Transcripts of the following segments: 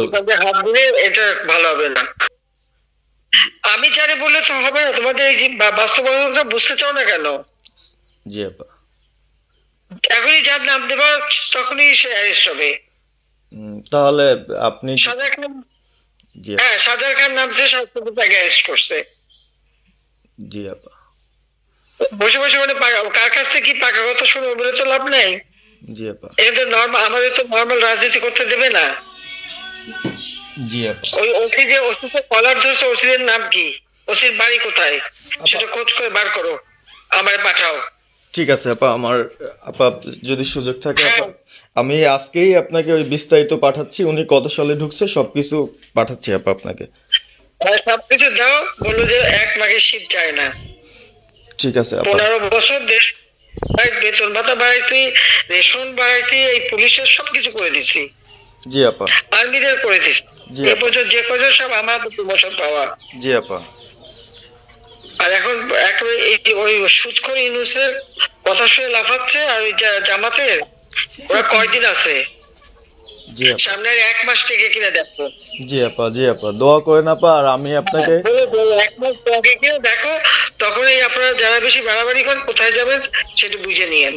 গোপাল তোমাদের হাত দিলে এটা ভালো হবে না। আমি বললে তো হবে না তোমাদের এই যে বাস্তবতা বুঝতে চাও না কেন? জি আপা। এখনই যার নাম দেবা তখনই সে অ্যারেস্ট হবে। তাহলে আপনি সাজার খান জি হ্যাঁ সাজার খান নামছে শাস্ত্রপতি তাকে অ্যারেস্ট করছে। জি আপা। বসে বসে মানে কার কাছ থেকে কি পাকা কথা শুনব বলে তো লাভ নেই। জি আপা। এটা তো নর্মাল আমাদের তো নর্মাল রাজনীতি করতে দেবে না। জি ওই ওসি যে কলার ধরছে নাম কি? ওসির বাড়ি কোথায়? সেটা খোঁজ করে বার করো আমারে পাঠাও। ঠিক আছে আপা আমার আপা যদি সুযোগ থাকে হ্যাঁ। আমি আজকেই আপনাকে ওই বিস্তারিত পাঠাচ্ছি উনি কত সালে ঢুকছে সবকিছু পাঠাচ্ছি আপা আপনাকে। আর সবকিছু দাও বলল যে এক মাঘের শীত যায় না। ঠিক আছে পনেরো বছর দেশ বেতন ভাতা বাড়াইছি রেশন বাড়াইছি এই পুলিশের সবকিছু করে দিছি। জি আপা। আর্মিদের করে জি। এ পর্যন্ত যে কজন সব আমার প্রমোশন পাওয়া। জি আপা। আর এখন একেবারে ওই সুৎখর ইউনুসের কথা শুনে লাফাচ্ছে আর ওই জামাতের? ওরা কয়দিন আছে? জি সামনে আর এক মাস থেকে কিনা দেখো। জি আপা জি আপা। দোয়া করেন আপা আর আমি আপনাকে বলে বলে এক মাস আগে কিনা দেখো তখনই আপনারা যারা বেশি বাড়াবাড়ি করেন কোথায় যাবেন সেটা বুঝে নিয়েন।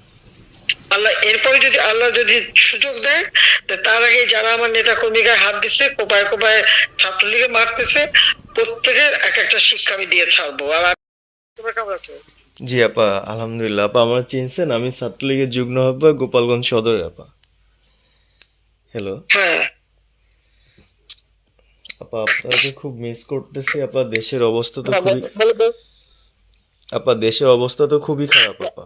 আল্লাহ এরপরে যদি আল্লাহ যদি সুযোগ দেয় তার আগে যারা আমার নেতা কর্মীকে হাত দিচ্ছে কোপায় কোপায় ছাত্রলীগে মারতেছে প্রত্যেকের এক একটা শিক্ষা আমি দিয়ে ছাড়বো। আর তোমরা কেমন আছো জি আপা আলহামদুলিল্লাহ। আপা আমার চিনছেন আমি ছাত্রলীগের যুগ্ম আহ্বায়ক গোপালগঞ্জ সদরের আপা। হ্যালো হ্যাঁ। আপা আপনাকে খুব মিস করতেছি আপা। দেশের অবস্থা তো খুবই। আপা দেশের অবস্থা তো খুবই খারাপ আপা।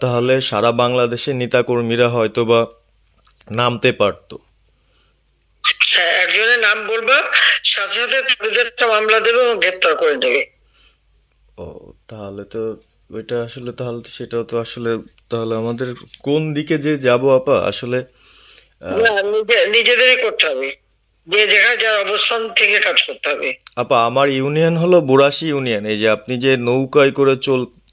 তাহলে সারা বাংলাদেশের নেতাকর্মীরা হয়তো বা নামতে পারতো। হ্যাঁ একজনের নাম বলবা সাথে সাথে তাদের মামলা দেবে এবং গ্রেপ্তার করে নেবে। ও তাহলে তো ওইটা আসলে তাহলে তো সেটাও তো আসলে তাহলে আমাদের কোন দিকে যে যাব আপা? আসলে নিজে- নিজেদেরই করতে হবে। যে জায়গায় যার অবস্থান থেকে কাজ করতে হবে। আপা আমার ইউনিয়ন হলো বুড়াশি ইউনিয়ন। এই যে আপনি যে নৌকায় করে চল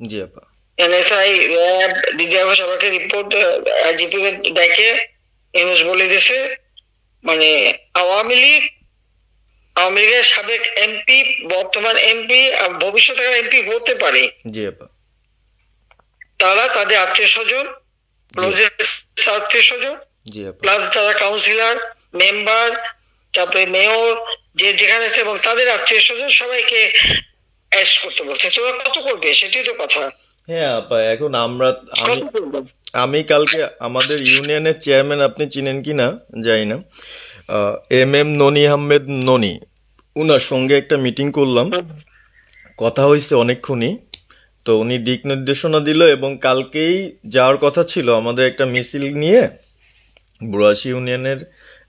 জি আপা। এনএসআই র্যাব ডিজিএফ সবাইকে রিপোর্ট আইজিপি কে ডেকে এমএস বলে দিছে মানে আওয়ামী লীগ আওয়ামী লীগের সাবেক এমপি বর্তমান এমপি আর ভবিষ্যতে এমপি হতে পারে। জি আপা। তারা তাদের আত্মীয় স্বজন আত্মীয় স্বজন জি আপা। প্লাস তারা কাউন্সিলর মেম্বার তারপরে মেয়র যে যেখানে আছে এবং তাদের আত্মীয় স্বজন সবাইকে অ্যারেস্ট করতে বলছে। তোমরা কত করবে? সেটাই তো কথা। হ্যাঁ আপা এখন আমরা আমি আমি কালকে আমাদের ইউনিয়নের চেয়ারম্যান আপনি চিনেন কি না? জানি না। এম এম ননি আহমেদ ননি। উনার সঙ্গে একটা মিটিং করলাম। কথা হয়েছে অনেকক্ষণই। তো উনি দিক নির্দেশনা দিল এবং কালকেই যাওয়ার কথা ছিল আমাদের একটা মিছিল নিয়ে। বুড়াশি ইউনিয়নের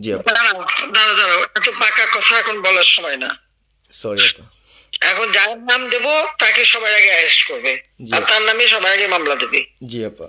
জি। আপা দাঁড়াও দাঁড়াও এত পাকা কথা এখন বলার সময় না। সরি আপা। এখন যার নাম দেব তাকে সবার আগে অ্যারেস্ট করবে। আর তার নামে সবার আগে মামলা দেবে। জি আপা।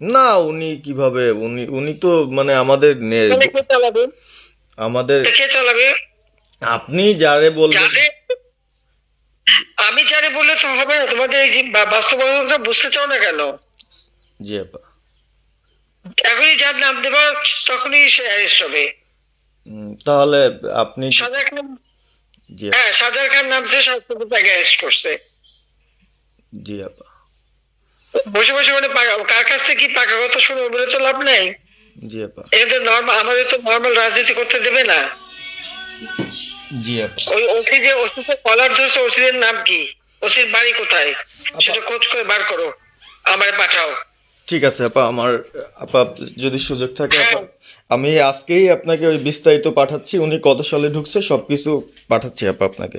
না উনি কীভাবে? উনি উনি তো মানে আমাদের নে- কে চালাবে? আমাদের আপনি যারে বলবেন আমি যারে বললে তো হবে না তোমাদের এই বাস্তবতা বুঝতে চাও না কেন? জি আপা। এখনই যার নাম দেবা তখনই সে অ্যারেস্ট হবে। তাহলে আপনি সাজা খান হ্যাঁ সাজার খান নামছে সবকিছু তাকে অ্যারেস্ট করছে। জি আপা। বসে বসে মানে কার কাছ থেকে কি পাকা কথা শুনে বলে তো লাভ নেই? জি আপা। এটা নর্মাল আমাদের তো নর্মাল রাজনীতি করতে দেবে না। জি আপা। ওই ওসি যে ওসিতে কলার ধরছে নাম কি? ওসির বাড়ি কোথায়? সেটা খোঁজ করে বার করো আমায় পাঠাও। ঠিক আছে আপা আমার আপা যদি সুযোগ থাকে আপা হ্যাঁ। আমি আজকেই আপনাকে ওই বিস্তারিত পাঠাচ্ছি উনি কত সালে ঢুকছে সবকিছু পাঠাচ্ছি আপা আপনাকে।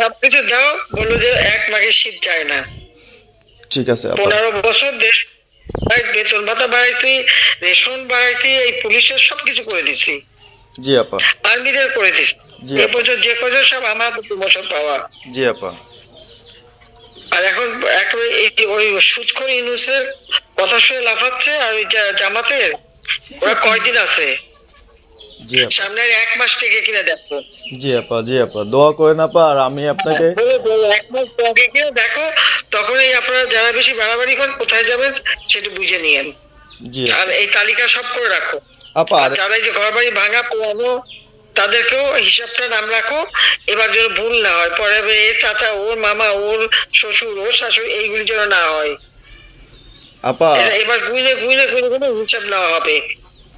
সবকিছু দাও বলল যে এক মাঘের শীত যায় না। ঠিক আছে পনেরো বছর দেশ বেতন ভাতা বাড়াইছি রেশন বাড়াইছি এই পুলিশের সবকিছু করে দিছি। জি আপা। আর্মিদের করে দিছি। এ পর্যন্ত যে কজন সব আমার পাওয়া। জি আপা। আর এখন এই ওই সুদখোর ইউনুসের কথা শুনে লাফাচ্ছে আর ওই জামাতের? ওরা কয়দিন আছে? জি আপা। সামনে এক মাস থেকে কিনা দেখো। জি আপা জি আপা। দোয়া করেন আপা আর আমি আপনাকে বলে বলে এক মাস আগে কিনা দেখো তখনই আপনারা যারা বেশি বাড়াবাড়ি করেন কোথায় যাবেন সেটা বুঝে নিয়েন। জি। আর এই তালিকা সব করে রাখো। আপা যারা এই যে ঘর বাড়ি ভাঙা পোড়ানো তাদেরকেও হিসাবটা নাম রাখো। এবার যেন ভুল না হয় পরে এর চাচা ওর মামা ওর শ্বশুর ওর শাশুড়ি এইগুলি যেন না হয়। আপা। এবার গুইনে গুইনে গুইনে গুইনে হিসাব নেওয়া হবে।